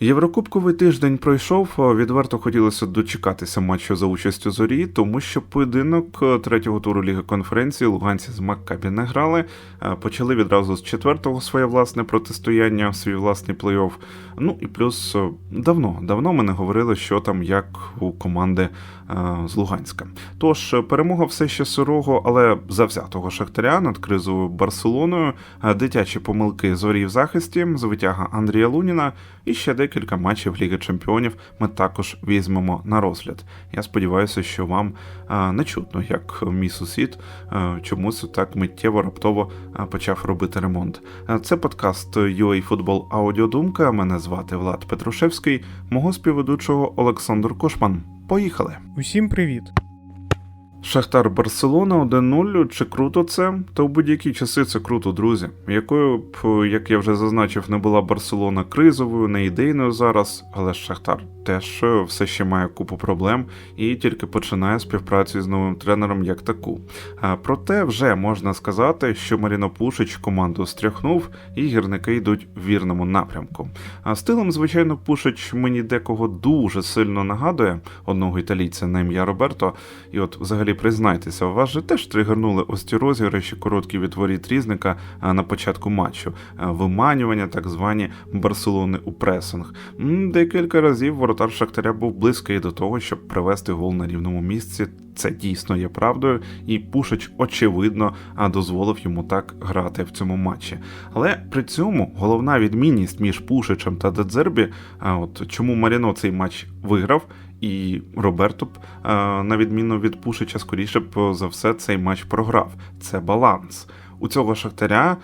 Єврокубковий тиждень пройшов. Відверто хотілося дочекатися матчу за участю зорі, тому що поєдинок е, третього туру Ліги конференції луганці з Маккабі не грали. Е, Почали відразу з четвертого своє власне протистояння, свій власний плей-офф. Ну і плюс е, давно, давно ми не говорили, що там як у команди з Луганська. Тож перемога все ще сирого, але завзятого Шахтаря над кризовою Барселоною, дитячі помилки зорі в захисті, звитяга Андрія Луніна і ще декілька матчів Ліги Чемпіонів ми також візьмемо на розгляд. Я сподіваюся, що вам е, не чутно, як мій сусід е, чомусь так миттєво раптово е, почав робити ремонт. Це подкаст UA Football Аудіодумка. Мене звати Влад Петрушевський, мого співведучого Олександр Кошман. Поїхали! Усім привіт! Шахтар Барселона 1-0. Чи круто це? Та в будь-які часи це круто, друзі. Якою б, як я вже зазначив, не була Барселона кризовою, не ідейною зараз, але Шахтар теж е, все ще має купу проблем і тільки починає співпрацю з новим тренером як таку. А, Проте вже можна сказати, що Маріно Пушич команду стряхнув, і гірники йдуть в вірному напрямку. А стилем, звичайно, Пушич мені декого дуже сильно нагадує одного італійця на ім'я Роберто. І от взагалі признайтеся, у вас же теж тригернули ось ці розіграші короткі від воріт різника на початку матчу, виманювання, так звані Барселони у пресинг. Декілька разів воротар Шахтаря був близький до того, щоб привести гол на рівному місці. Це дійсно є правдою, і Пушич, очевидно, дозволив йому так грати в цьому матчі. Але при цьому головна відмінність між Пушичем та Дедзербі, от чому Маріно цей матч виграв, і Роберто б, е, на відміну від Пушича, скоріше б за все цей матч програв. Це баланс. У цього шахтаря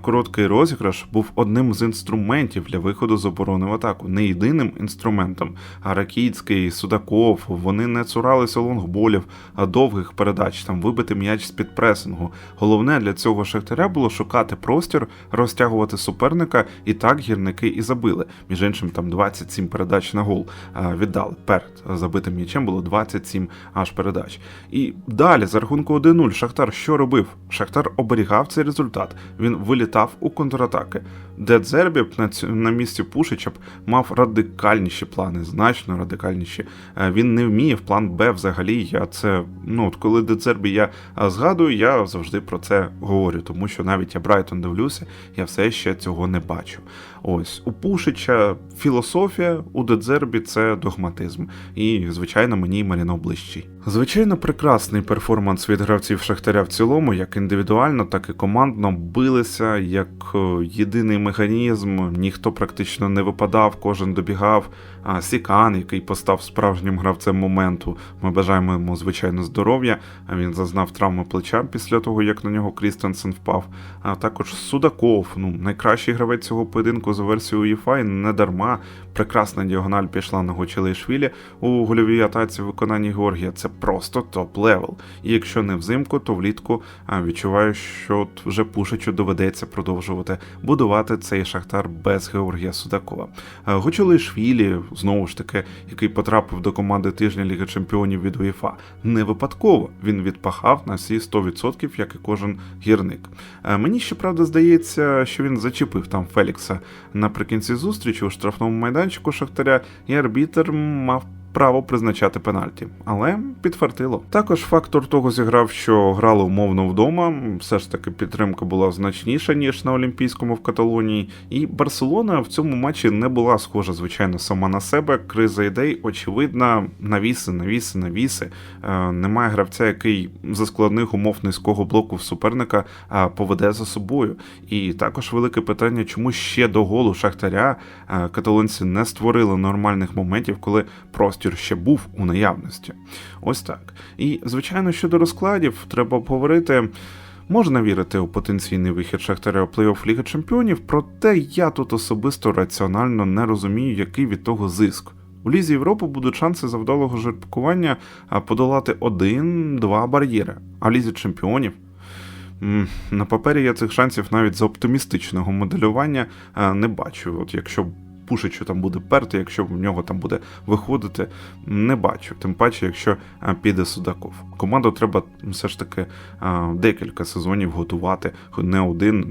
короткий розіграш був одним з інструментів для виходу з оборони в атаку, не єдиним інструментом. А Ракіцький, Судаков, вони не цуралися лонгболів, а довгих передач, там вибити м'яч з під пресингу. Головне для цього шахтаря було шукати простір, розтягувати суперника, і так гірники і забили. Між іншим, там 27 передач на гол е, віддали. Перед забитим м'ячем було 27 аж передач. І далі, за рахунку 1-0, Шахтар що робив? Шахтар оберігав цей результат. Він вилітав у контратаки. Де Дзербі на, на місці Пушича б мав радикальніші плани, значно радикальніші. Е, Він не вміє в план Б взагалі. Я це, ну, от коли Дедзербі я е, згадую, я завжди про це говорю, тому що навіть я Брайтон дивлюся, я все ще цього не бачу. Ось у Пушича філософія, у Дедзербі це догматизм. І, звичайно, мені Маріно ближчий. Звичайно, прекрасний перформанс від гравців Шахтаря в цілому, як індивідуально, так і командно билися як е, єдиний механізм. Ніхто практично не випадав, кожен добігав. А Сікан, який постав справжнім гравцем моменту. Ми бажаємо йому звичайно здоров'я. А Він зазнав травми плеча після того, як на нього Крістенсен впав. А також Судаков, ну найкращий гравець цього поєдинку за версією і не дарма. Прекрасна діагональ пішла на Гочелейшвілі у гольовій атаці в виконанні Георгія. Це просто топ-левел. І якщо не взимку, то влітку відчуваю, що вже Пушичу доведеться продовжувати будувати цей шахтар без Георгія Судакова. Гочелейшвілі, знову ж таки, який потрапив до команди тижня Ліги Чемпіонів від УЄФА, не випадково він відпахав на всі 100%, як і кожен гірник. Мені Мені щоправда здається, що він зачепив там Фелікса наприкінці зустрічі у штрафному майданчику Шахтаря, і арбітер мав. Право призначати пенальті, але підфартило. Також фактор того зіграв, що грали умовно вдома. Все ж таки підтримка була значніша ніж на Олімпійському в Каталонії. І Барселона в цьому матчі не була схожа, звичайно, сама на себе. Криза ідей, очевидна, навіси, навіси, навіси. Е, Немає гравця, який за складних умов низького блоку в суперника поведе за собою. І також велике питання, чому ще до голу Шахтаря е, каталонці не створили нормальних моментів, коли простір ще був у наявності. Ось так. І звичайно, щодо розкладів, треба обговорити. Можна вірити у потенційний вихід Шахтаря у плей-офф Ліги Чемпіонів, проте я тут особисто раціонально не розумію, який від того зиск. У Лізі Європи будуть шанси завдалого жеребкування подолати один-два бар'єри, а Лізі Чемпіонів. На папері я цих шансів навіть за оптимістичного моделювання не бачу. От якщо Пушичу там буде перти, якщо в нього там буде виходити, не бачу. Тим паче, якщо піде Судаков. Команду треба все ж таки декілька сезонів готувати, не один,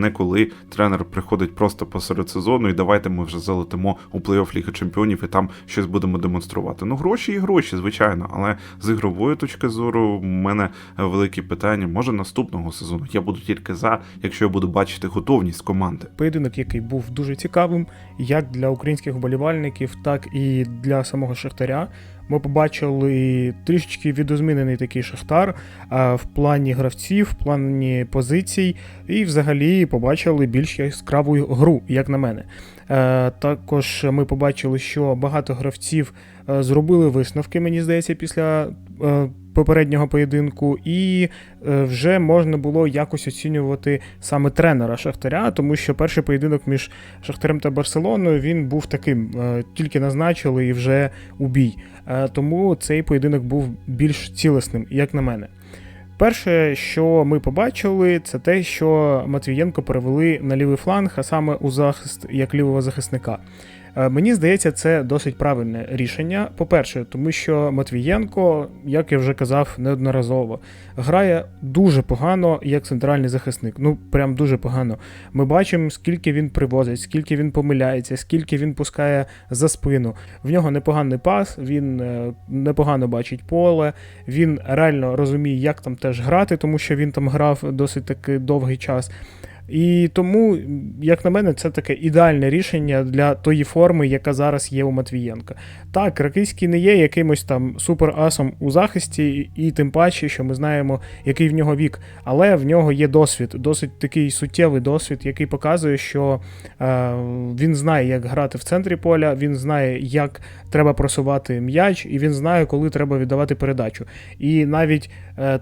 не коли тренер приходить просто посеред сезону, і давайте ми вже залетимо у плей-офф Ліги Чемпіонів і там щось будемо демонструвати. Ну, гроші і гроші, звичайно, але з ігрової точки зору в мене великі питання. Може наступного сезону я буду тільки за, якщо я буду бачити готовність команди. Поєдинок, який був дуже цікавим, як для українських вболівальників, так і для самого Шахтаря. Ми побачили трішечки відозмінений такий Шахтар в плані гравців, в плані позицій, і взагалі побачили більш яскраву гру, як на мене. Е, Також ми побачили, що багато гравців е, зробили висновки, мені здається, після е, попереднього поєдинку, і вже можна було якось оцінювати саме тренера Шахтаря, тому що перший поєдинок між Шахтарем та Барселоною він був таким, тільки назначили і вже у бій. Е, Тому цей поєдинок був більш цілісним, як на мене. Перше, що ми побачили, це те, що Матвієнко перевели на лівий фланг, а саме у захист як лівого захисника. Е, Мені здається, це досить правильне рішення. По-перше, тому що Матвієнко, як я вже казав неодноразово, грає дуже погано як центральний захисник. Ну, прям дуже погано. Ми бачимо, скільки він привозить, скільки він помиляється, скільки він пускає за спину. В нього непоганий пас, він е, непогано бачить поле, він реально розуміє, як там теж грати, тому що він там грав досить таки довгий час. І тому, як на мене, це таке ідеальне рішення для тої форми, яка зараз є у Матвієнка. Так, Ракийський не є якимось там суперасом у захисті, і тим паче, що ми знаємо, який в нього вік, але в нього є досвід, досить такий суттєвий досвід, який показує, що е, він знає, як грати в центрі поля, він знає, як треба просувати м'яч, і він знає, коли треба віддавати передачу. І навіть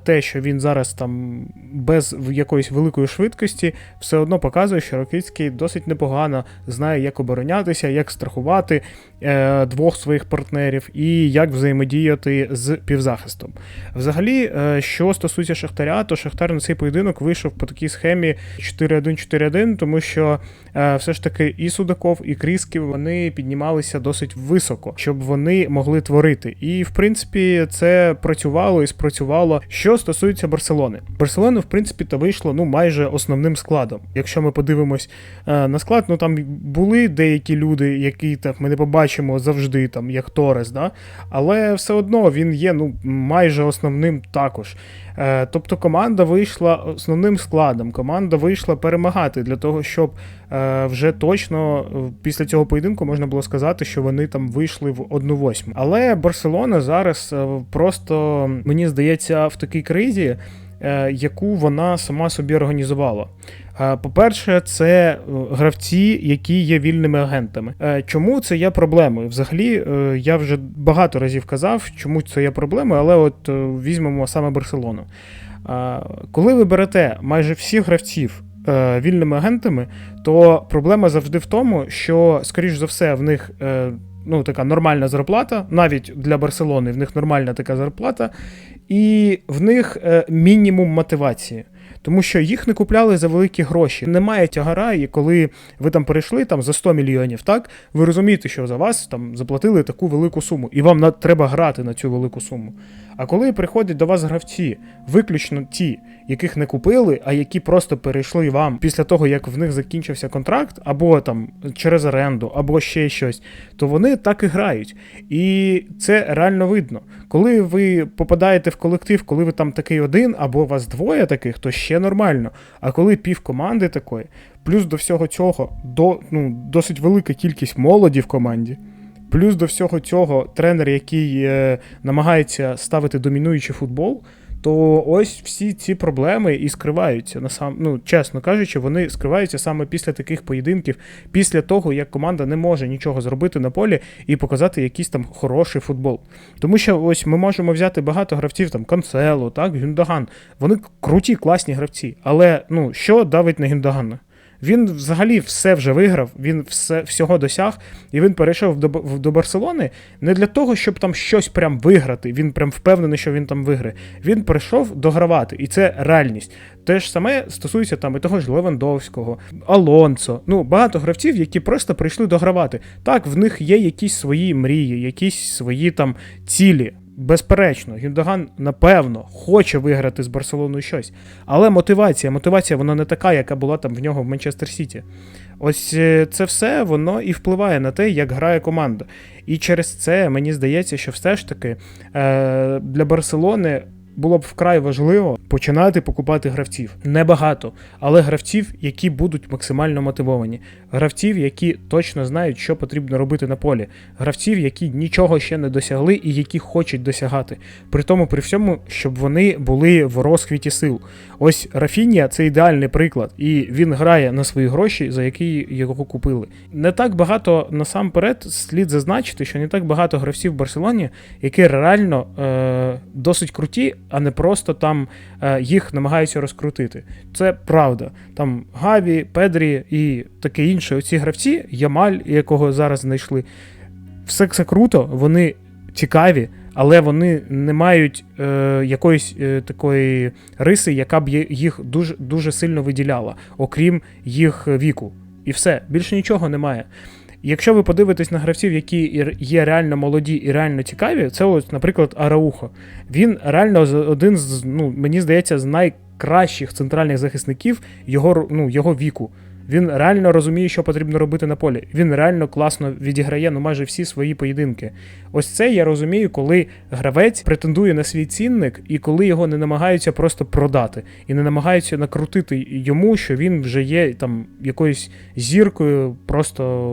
те, що він зараз там без якоїсь великої швидкості, все одно показує, що Ракицький досить непогано знає, як оборонятися, як страхувати е, двох своїх партнерів і як взаємодіяти з півзахистом. Взагалі, е, що стосується Шахтаря, то Шахтар на цей поєдинок вийшов по такій схемі 4-1-4-1, тому що е, все ж таки і Судаков, і Крісків вони піднімалися досить високо, щоб вони могли творити. І в принципі це працювало і спрацювало. Що стосується Барселони, Барселона, в принципі, та вийшло ну майже основним складом. Якщо ми подивимось е, на склад, ну там були деякі люди, які так ми не побачимо завжди, там як Торес, да? але все одно він є ну майже основним також. Е, Тобто команда вийшла основним складом, команда вийшла перемагати для того, щоб е, вже точно е, після цього поєдинку можна було сказати, що вони там вийшли в 1-8. Але Барселона зараз просто мені здається в такій кризі. Е, Яку вона сама собі організувала. Е, По-перше, це е, гравці, які є вільними агентами. Чому це є проблемою? Взагалі, я вже багато разів казав, чому це є проблемою, але от візьмемо саме Барселону. Коли ви берете майже всіх гравців вільними агентами, то проблема завжди в тому, що, скоріш за все, в них. Ну, така нормальна зарплата, навіть для Барселони в них нормальна така зарплата, і в них е, мінімум мотивації. Тому що їх не купляли за великі гроші. Немає тягара, і коли ви там перейшли там за 100 мільйонів, так ви розумієте, що за вас там заплатили таку велику суму, і вам на, треба грати на цю велику суму. А коли приходять до вас гравці, виключно ті, яких не купили, а які просто перейшли вам після того, як в них закінчився контракт, або там через оренду, або ще щось, то вони так і грають. І це реально видно. Коли ви попадаєте в колектив, коли ви там такий один, або вас двоє таких, то ще нормально. А коли пів команди такої, плюс до всього цього до, ну, досить велика кількість молоді в команді. Плюс до всього цього тренер, який е, намагається ставити домінуючий футбол, то ось всі ці проблеми і скриваються. Насам, ну, чесно кажучи, вони скриваються саме після таких поєдинків, після того, як команда не може нічого зробити на полі і показати якийсь там хороший футбол. Тому що ось ми можемо взяти багато гравців, там Канцело, так, Гюндаган. Вони круті, класні гравці. Але ну, що давить на Гюндагана? Він взагалі все вже виграв, він все всього досяг, і він перейшов до, до Барселони не для того, щоб там щось прям виграти. Він прям впевнений, що він там виграє. Він прийшов догравати, і це реальність. Те ж саме стосується там і того ж Левандовського, Алонсо. Ну, багато гравців, які просто прийшли догравати. Так, в них є якісь свої мрії, якісь свої там цілі. Безперечно, Гюндоган, напевно, хоче виграти з Барселоною щось. Але мотивація, мотивація, вона не така, яка була там в нього в Манчестер Сіті. Ось е, це все воно і впливає на те, як грає команда. І через це мені здається, що все ж таки е, для Барселони було б вкрай важливо починати покупати гравців. Небагато, але гравців, які будуть максимально мотивовані. Гравців, які точно знають, що потрібно робити на полі. Гравців, які нічого ще не досягли і які хочуть досягати. При тому, при всьому, щоб вони були в розквіті сил. Ось Рафінія це ідеальний приклад, і він грає на свої гроші, за які його купили. Не так багато насамперед слід зазначити, що не так багато гравців в Барселоні, які реально е, досить круті, а не просто там е, їх намагаються розкрутити. Це правда. Там Гаві, Педрі і таке інше. Оці гравці, Ямаль, якого зараз знайшли. Все це круто, вони цікаві, але вони не мають е, якоїсь е, такої риси, яка б їх дуже, дуже сильно виділяла, окрім їх віку. І все, більше нічого немає. Якщо ви подивитесь на гравців, які є реально молоді і реально цікаві, це ось, наприклад, Араухо. Він реально один з, ну, мені здається, з найкращих центральних захисників його, ну, його віку. Він реально розуміє, що потрібно робити на полі. Він реально класно відіграє ну, майже всі свої поєдинки. Ось це я розумію, коли гравець претендує на свій цінник, і коли його не намагаються просто продати, і не намагаються накрутити йому, що він вже є там якоюсь зіркою просто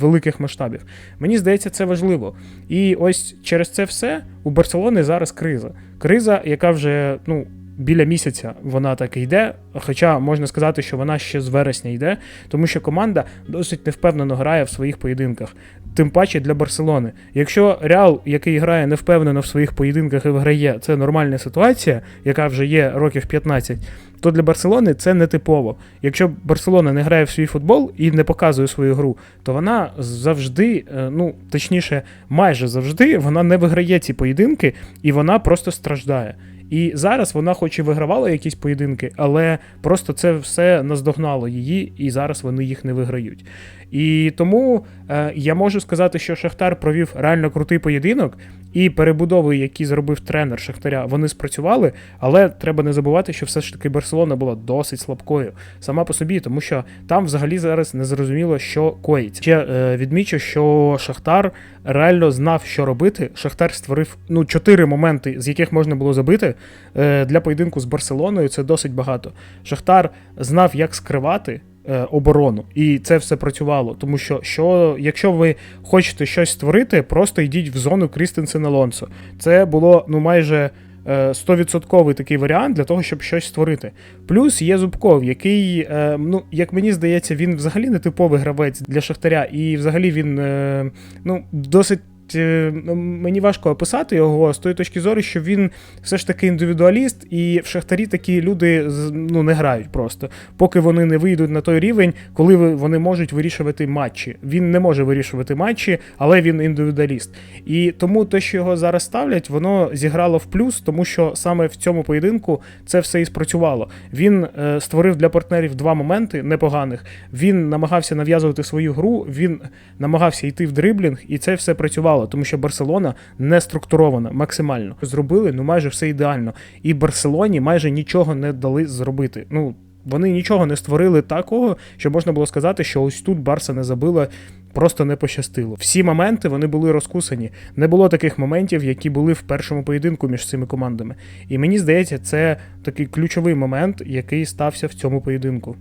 великих масштабів. Мені здається, це важливо. І ось через це все у Барселони зараз криза. Криза, яка вже ну. Біля місяця вона так і йде, хоча можна сказати, що вона ще з вересня йде, тому що команда досить невпевнено грає в своїх поєдинках. Тим паче для Барселони. Якщо Реал, який грає невпевнено в своїх поєдинках і виграє, це нормальна ситуація, яка вже є років 15, то для Барселони це не типово. Якщо Барселона не грає в свій футбол і не показує свою гру, то вона завжди, е, ну точніше, майже завжди, вона не виграє ці поєдинки і вона просто страждає. І зараз вона, хоч і вигравала якісь поєдинки, але просто це все наздогнало її, і зараз вони їх не виграють. І тому е, я можу сказати, що Шахтар провів реально крутий поєдинок, і перебудови, які зробив тренер Шахтаря, вони спрацювали, але треба не забувати, що все ж таки Барселона була досить слабкою сама по собі, тому що там взагалі зараз не зрозуміло, що коїться. Ще е, відмічу, що Шахтар реально знав, що робити. Шахтар створив ну чотири моменти, з яких можна було забити е, для поєдинку з Барселоною. Це досить багато. Шахтар знав, як скривати. Е, Оборону, і це все працювало. Тому що, що якщо ви хочете щось створити, просто йдіть в зону Крістенсен Алонсо. Це було ну майже е, 100% такий варіант для того, щоб щось створити. Плюс є Зубков, який, е, ну як мені здається, він взагалі не типовий гравець для Шахтаря, і взагалі він е, ну досить. Е, Мені важко описати його з тої точки зору, що він все ж таки індивідуаліст, і в Шахтарі такі люди ну, не грають просто, поки вони не вийдуть на той рівень, коли вони можуть вирішувати матчі. Він не може вирішувати матчі, але він індивідуаліст. І тому те, що його зараз ставлять, воно зіграло в плюс, тому що саме в цьому поєдинку це все і спрацювало. Він е, створив для партнерів два моменти непоганих. Він намагався нав'язувати свою гру, він намагався йти в дриблінг, і це все працювало, тому що Барселона не структурована максимально. Зробили ну майже все ідеально. І Барселоні майже нічого не дали зробити. Ну. Вони нічого не створили такого, що можна було сказати, що ось тут Барса не забила, просто не пощастило. Всі моменти вони були розкусані. Не було таких моментів, які були в першому поєдинку між цими командами. І мені здається, це такий ключовий момент, який стався в цьому поєдинку.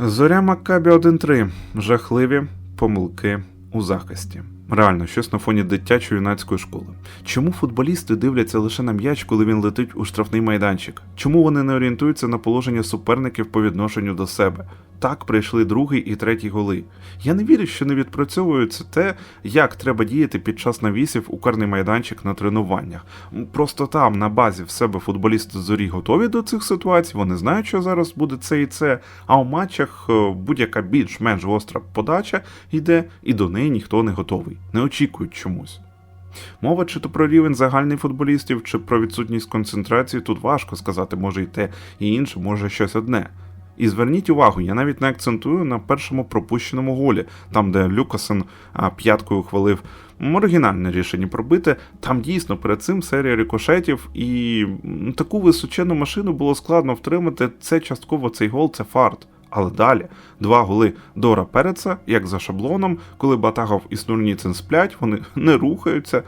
Зоря Маккабі 1-3. Жахливі помилки у захисті. Реально, щось на фоні дитячо-юнацької школи. Чому футболісти дивляться лише на м'яч, коли він летить у штрафний майданчик? Чому вони не орієнтуються на положення суперників по відношенню до себе? так прийшли другий і третій голи. Я не вірю, що не відпрацьовується те, як треба діяти під час навісів у карний майданчик на тренуваннях. Просто там, на базі в себе футболісти зорі готові до цих ситуацій, вони знають, що зараз буде це і це. А у матчах е, будь-яка більш-менш гостра подача йде, і до неї ніхто не готовий, не очікують чомусь. Мова чи то про рівень загальний футболістів, чи про відсутність концентрації, тут важко сказати, може і те, і інше, може щось одне. І зверніть увагу, я навіть не акцентую на першому пропущеному голі, там, де Люкасен п'яткою хвалив м, оригінальне рішення пробити. Там дійсно перед цим серія рикошетів, і таку височену машину було складно втримати. Це частково цей гол, це фарт. Але далі два голи Дора Переца, як за шаблоном, коли Батагов і Снурніцин сплять, вони не рухаються.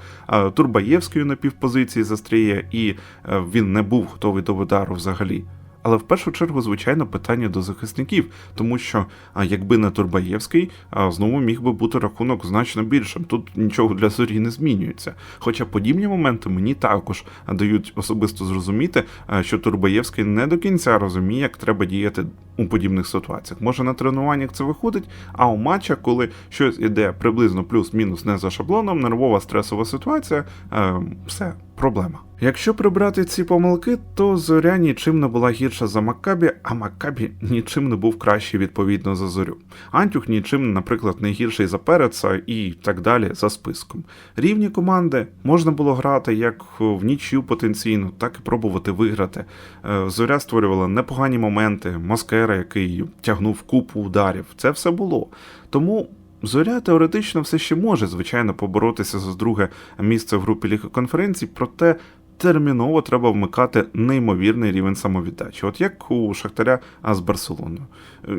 Турбаєвською на півпозиції застріє, і е, він не був готовий до удару взагалі. Але в першу чергу, звичайно, питання до захисників, тому що якби не Турбаєвський, знову міг би бути рахунок значно більшим. Тут нічого для зорі не змінюється. Хоча подібні моменти мені також дають особисто зрозуміти, що Турбаєвський не до кінця розуміє, як треба діяти у подібних ситуаціях. Може на тренуваннях це виходить, а у матчах, коли щось іде приблизно плюс-мінус не за шаблоном, нервова стресова ситуація, е, все, проблема. Якщо прибрати ці помилки, то зоря нічим не була гірша за Маккабі, а Маккабі нічим не був кращий відповідно за зорю. Антюх нічим, наприклад, не гірший за Переца і так далі за списком. Рівні команди можна було грати як в нічю потенційно, так і пробувати виграти. Е, Зоря створювала непогані моменти, Маскера, який тягнув купу ударів. Це все було. Тому Зоря теоретично все ще може, звичайно, поборотися за друге місце в групі Ліги конференцій, проте терміново треба вмикати неймовірний рівень самовіддачі, от як у Шахтаря з Барселоною.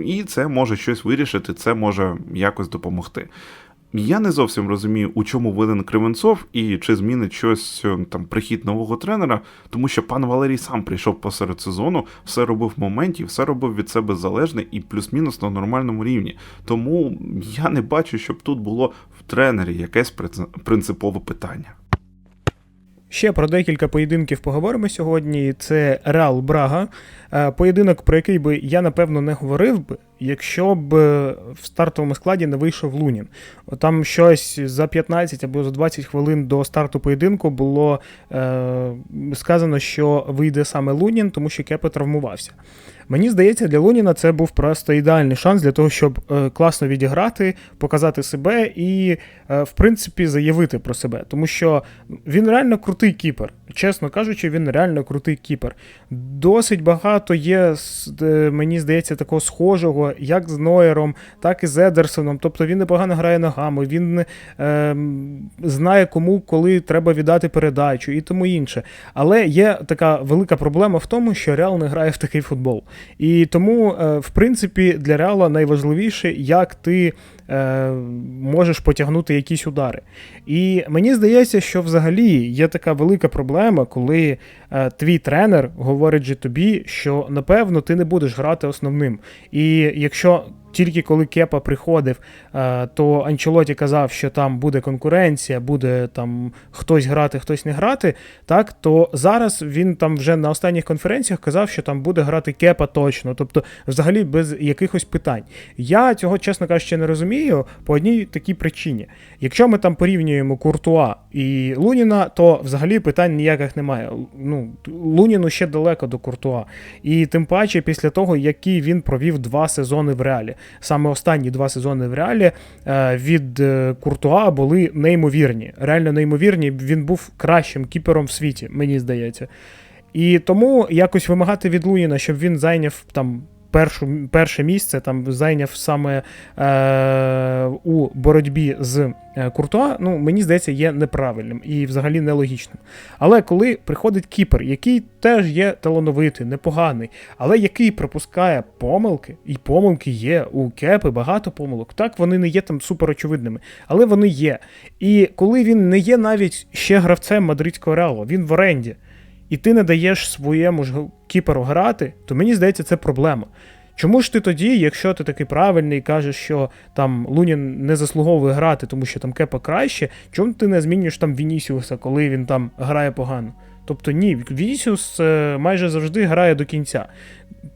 І це може щось вирішити, це може якось допомогти. Я не зовсім розумію, у чому винен Кривенцов і чи змінить щось е, там прихід нового тренера, тому що пан Валерій сам прийшов посеред сезону, все робив в моменті, все робив від себе залежне і плюс-мінус на нормальному рівні. Тому я не бачу, щоб тут було в тренері якесь принци- принципове питання. Ще про декілька поєдинків поговоримо сьогодні. Це Реал Брага. Е, Поєдинок, про який би я напевно не говорив би, якщо б е, в стартовому складі не вийшов Лунін. Там щось за 15 або за 20 хвилин до старту поєдинку було е, сказано, що вийде саме Лунін, тому що Кепе травмувався. Мені здається, для Луніна це був просто ідеальний шанс для того, щоб е, класно відіграти, показати себе і, е, в принципі, заявити про себе. Тому що він реально крутий кіпер. Чесно кажучи, він реально крутий кіпер. Досить багато є, е, мені здається, такого схожого, як з Нойером, так і з Едерсоном. Тобто він непогано грає ногами, він е, знає, кому коли треба віддати передачу і тому інше. Але є така велика проблема в тому, що Реал не грає в такий футбол. І тому, е, в принципі, для Реала найважливіше, як ти е, можеш потягнути якісь удари. І мені здається, що взагалі є така велика проблема, коли е, твій тренер говорить же тобі, що напевно ти не будеш грати основним. І якщо тільки коли Кепа приходив, е, то Анчелоті казав, що там буде конкуренція, буде там хтось грати, хтось не грати. Так, то зараз він там вже на останніх конференціях казав, що там буде грати Кепа точно, тобто взагалі без якихось питань. Я цього, чесно кажучи, не розумію по одній такій причині. Якщо ми там порівнюємо Куртуа і Луніна, то взагалі питань ніяких немає. Ну, Луніну ще далеко до Куртуа. І тим паче після того, який він провів два сезони в реалі. Саме останні два сезони в реалі е, від е, Куртуа були неймовірні. Реально неймовірні. Він був кращим кіпером в світі, мені здається. І тому якось вимагати від Луніна, щоб він зайняв там. Першу, перше місце там зайняв саме е, у боротьбі з е, Куртуа, ну мені здається, є неправильним і взагалі нелогічним. Але коли приходить кіпер, який теж є талановитий, непоганий, але який пропускає помилки, і помилки є у кепи, багато помилок. Так, вони не є там суперочевидними, але вони є. І коли він не є навіть ще гравцем мадридського реалу, він в оренді і ти не даєш своєму ж кіперу грати, то мені здається, це проблема. Чому ж ти тоді, якщо ти такий правильний кажеш, що там Лунін не заслуговує грати, тому що там кепа краще, чому ти не змінюєш там Вінісіуса, коли він там грає погано? Тобто ні, Вінісіус е, майже завжди грає до кінця.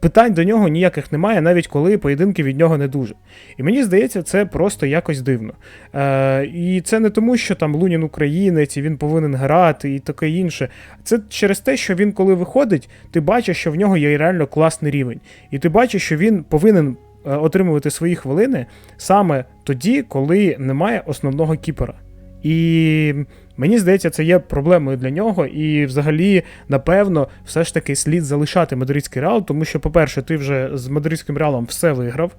Питань до нього ніяких немає, навіть коли поєдинки від нього не дуже. І мені здається, це просто якось дивно. Е, і це не тому, що там Лунін українець, і він повинен грати і таке інше. Це через те, що він, коли виходить, ти бачиш, що в нього є реально класний рівень. І ти бачиш, що він повинен е, отримувати свої хвилини саме тоді, коли немає основного кіпера. І мені здається, це є проблемою для нього. І взагалі, напевно, все ж таки слід залишати мадридський реал, тому що, по-перше, ти вже з мадридським реалом все виграв.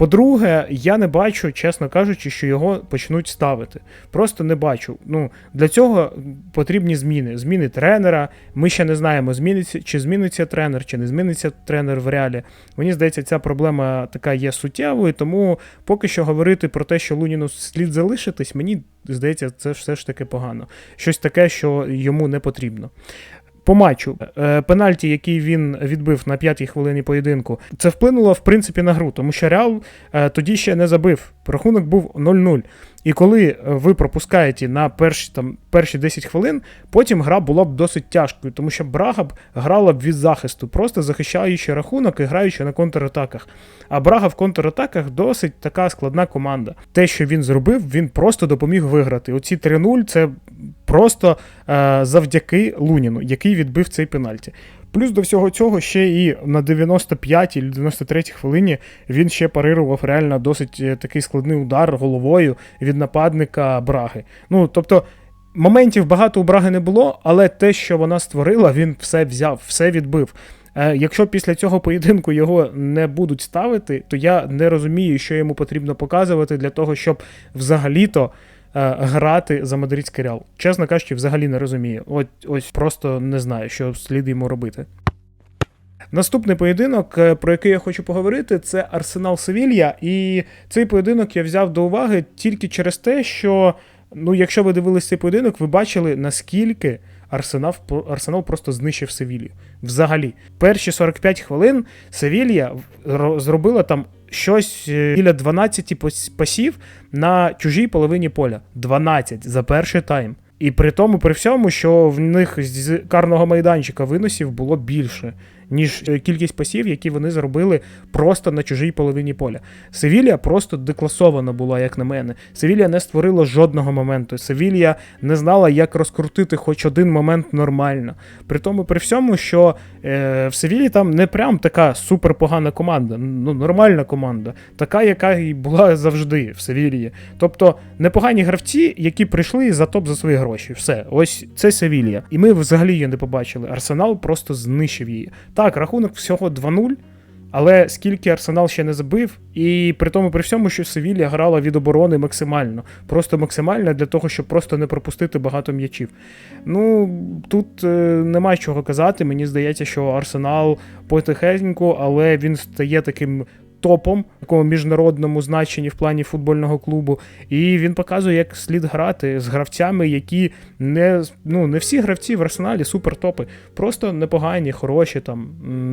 По-друге, я не бачу, чесно кажучи, що його почнуть ставити. Просто не бачу. Ну, для цього потрібні зміни. Зміни тренера. Ми ще не знаємо, зміниться, чи зміниться тренер, чи не зміниться тренер в реалі. Мені здається, ця проблема така є суттєвою, тому поки що говорити про те, що Луніну слід залишитись, мені здається, це все ж таки погано. Щось таке, що йому не потрібно. По матчу е, пенальті, який він відбив на п'ятій хвилині поєдинку, це вплинуло в принципі на гру, тому що Реал е, тоді ще не забив. Рахунок був 0-0. І коли е, ви пропускаєте на перші там перші 10 хвилин, потім гра була б досить тяжкою, тому що Брага б грала б від захисту, просто захищаючи рахунок і граючи на контратаках. А Брага в контратаках досить така складна команда. Те, що він зробив, він просто допоміг виграти. Оці 3-0 це просто е, завдяки Луніну, який відбив цей пенальті. Плюс до всього цього ще і на 95-й 93-й хвилині він ще парирував реально досить е, такий складний удар головою від нападника Браги. Ну тобто. Моментів багато у Браги не було, але те, що вона створила, він все взяв, все відбив. Е, якщо після цього поєдинку його не будуть ставити, то я не розумію, що йому потрібно показувати для того, щоб взагалі-то грати за мадридський реал. Чесно кажучи, взагалі не розумію. От ось просто не знаю, що слід йому робити. Наступний поєдинок, е, про який я хочу поговорити, це Арсенал Севілья. І цей поєдинок я взяв до уваги тільки через те, що, ну, якщо ви дивились цей поєдинок, ви бачили, наскільки Арсенал, Арсенал просто знищив Севілью. Взагалі, перші 45 хвилин Севілья ро- зробила там щось е, біля 12 пас- пасів на чужій половині поля. 12 за перший тайм. І при тому, при всьому, що в них з карного майданчика виносів було більше, ніж е, кількість пасів, які вони зробили просто на чужій половині поля. Севілія просто декласована була, як на мене. Севілія не створила жодного моменту. Севілія не знала, як розкрутити хоч один момент нормально. При тому, при всьому, що е, в Севілі там не прям така суперпогана команда, ну нормальна команда, така, яка і була завжди в Севілії. Тобто непогані гравці, які прийшли за топ за свої гроші. Все, ось це Севілія. І ми взагалі її не побачили. Арсенал просто знищив її. Так, рахунок всього 2-0. Але скільки Арсенал ще не забив, і при тому, при всьому, що Севілія грала від оборони максимально, просто максимально для того, щоб просто не пропустити багато м'ячів. Ну тут е, немає чого казати. Мені здається, що Арсенал потихеньку, але він стає таким. Топом такому міжнародному значенні в плані футбольного клубу, і він показує, як слід грати з гравцями, які не ну не всі гравці в арсеналі супертопи, просто непогані, хороші там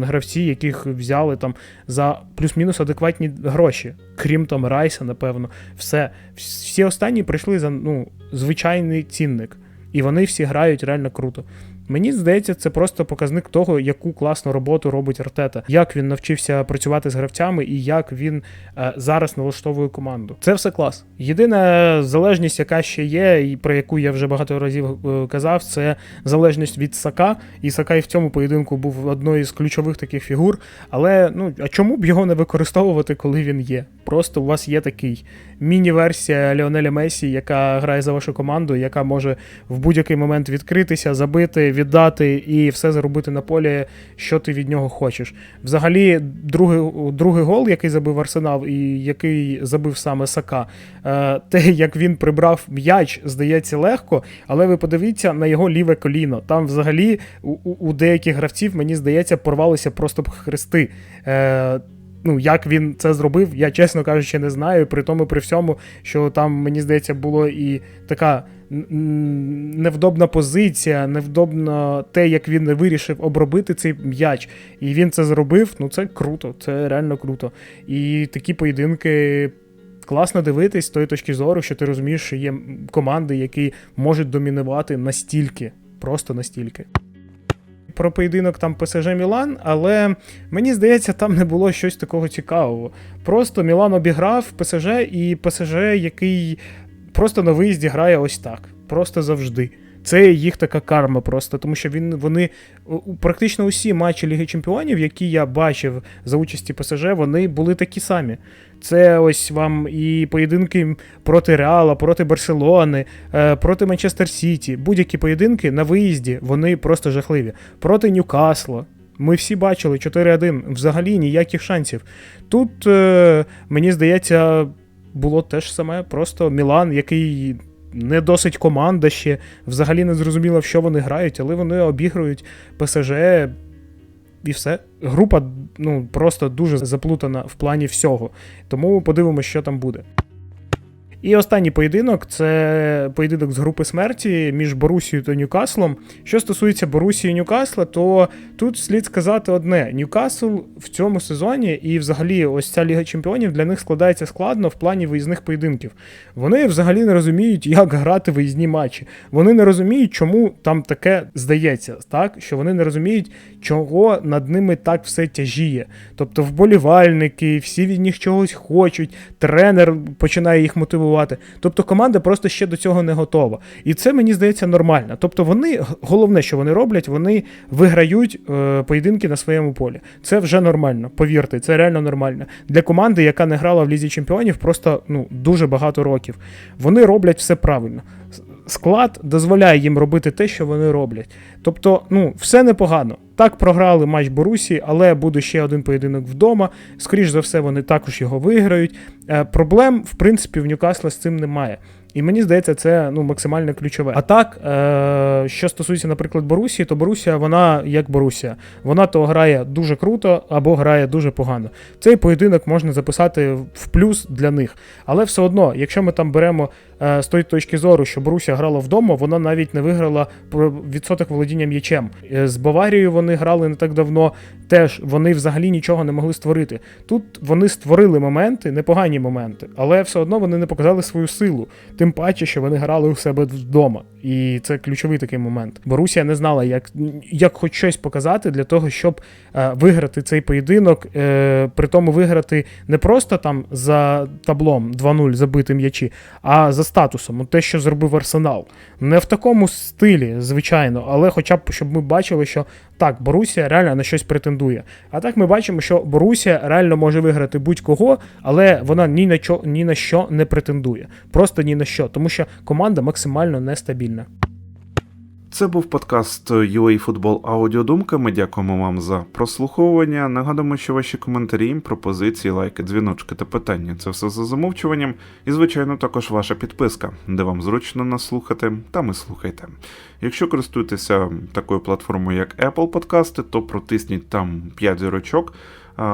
гравці, яких взяли там за плюс-мінус адекватні гроші, крім там Райса, напевно, все. Всі останні прийшли за ну звичайний цінник, і вони всі грають реально круто. Мені здається, це просто показник того, яку класну роботу робить Артета, як він навчився працювати з гравцями і як він е, зараз налаштовує команду. Це все клас. Єдина залежність, яка ще є, і про яку я вже багато разів е, казав, це залежність від Сака. І Сака і в цьому поєдинку був одною з ключових таких фігур. Але ну а чому б його не використовувати, коли він є? Просто у вас є такий міні-версія Леонеля Месі, яка грає за вашу команду, яка може в будь-який момент відкритися, забити, віддати і все зробити на полі, що ти від нього хочеш. Взагалі, другий, другий гол, який забив Арсенал, і який забив саме Сака, е, те, як він прибрав м'яч, здається легко, але ви подивіться на його ліве коліно. Там взагалі у, у, деяких гравців, мені здається, порвалися просто б хрести. Е, Ну, як він це зробив, я чесно кажучи, не знаю. При тому, при всьому, що там, мені здається, було і така невдобна позиція, невдобно те, як він вирішив обробити цей м'яч. І він це зробив. Ну, це круто, це реально круто. І такі поєдинки. Класно дивитись з тої точки зору, що ти розумієш, що є команди, які можуть домінувати настільки Просто настільки. Про поєдинок там ПСЖ Мілан, але мені здається, там не було щось такого цікавого. Просто Мілан обіграв ПСЖ, і ПСЖ, який просто на виїзді грає ось так. Просто завжди. Це їх така карма просто, тому що він, вони практично усі матчі Ліги Чемпіонів, які я бачив за участі ПСЖ, вони були такі самі. Це ось вам і поєдинки проти Реала, проти Барселони, е, проти Манчестер Сіті. Будь-які поєдинки на виїзді вони просто жахливі. Проти Ньюкасла. Ми всі бачили 4-1. Взагалі ніяких шансів. Тут, е, мені здається, було те ж саме. Просто Мілан, який не досить команда ще, взагалі не зрозуміло, в що вони грають, але вони обігрують ПСЖ. І все. Група ну, просто дуже заплутана в плані всього. Тому подивимося, що там буде. І останній поєдинок це поєдинок з групи смерті між Борусією та Ньюкаслом. Що стосується Борусії і Ньюкасла, то тут слід сказати одне: Ньюкасл в цьому сезоні і взагалі ось ця Ліга Чемпіонів для них складається складно в плані виїзних поєдинків. Вони взагалі не розуміють, як грати виїзні матчі. Вони не розуміють, чому там таке здається, так що вони не розуміють, чого над ними так все тяжіє. Тобто вболівальники, всі від них чогось хочуть, тренер починає їх мотивувати. Тобто команда просто ще до цього не готова. І це мені здається нормально. Тобто вони, головне, що вони роблять, вони виграють е, поєдинки на своєму полі. Це вже нормально. Повірте, це реально нормально. Для команди, яка не грала в Лізі Чемпіонів, просто ну, дуже багато років. Вони роблять все правильно. Склад дозволяє їм робити те, що вони роблять. Тобто, ну, все непогано. Так програли матч Борусі, але буде ще один поєдинок вдома. Скоріш за все, вони також його виграють. Е, проблем, в принципі, в Ньюкасла з цим немає. І мені здається, це ну, максимально ключове. А так, е, що стосується, наприклад, Борусії, то Борусія, вона як Борусія. Вона то грає дуже круто або грає дуже погано. Цей поєдинок можна записати в плюс для них. Але все одно, якщо ми там беремо з тої точки зору, що Борусія грала вдома, вона навіть не виграла відсоток володіння м'ячем. Е, З Баварією вони грали не так давно. Теж вони взагалі нічого не могли створити. Тут вони створили моменти, непогані моменти, але все одно вони не показали свою силу. Тим паче, що вони грали у себе вдома. І це ключовий такий момент. Борусія не знала, як, як хоч щось показати для того, щоб е, виграти цей поєдинок, е, при тому виграти не просто там за таблом 2-0 забити м'ячі, а за статусом. Те, що зробив Арсенал. Не в такому стилі, звичайно, але хоча б щоб ми бачили, що так, Борусія реально на щось претендує. А так ми бачимо, що Борусія реально може виграти будь-кого, але вона ні на, чо, ні на що не претендує. Просто ні на що, тому що команда максимально нестабільна. Це був подкаст UA Футбол Аудіодумка. Ми дякуємо вам за прослуховування. Нагадуємо, що ваші коментарі, пропозиції, лайки, дзвіночки та питання це все за замовчуванням. І, звичайно, також ваша підписка, де вам зручно нас слухати, там і слухайте. Якщо користуєтеся такою платформою, як Apple Подкасти, то протисніть там 5 зірочок.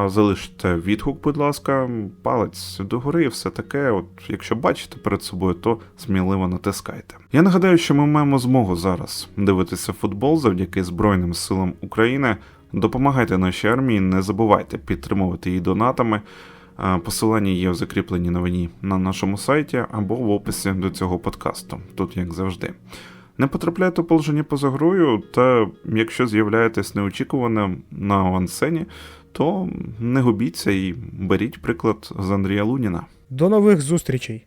Залиште відгук, будь ласка, палець догори все таке. От якщо бачите перед собою, то сміливо натискайте. Я нагадаю, що ми маємо змогу зараз дивитися футбол завдяки Збройним силам України. Допомагайте нашій армії, не забувайте підтримувати її донатами. Посилання є в закріпленій новині на нашому сайті або в описі до цього подкасту, тут як завжди. Не потрапляйте у положення поза грою, та якщо з'являєтесь неочікувано на авансцені, то не губіться і беріть приклад з Андрія Луніна. До нових зустрічей!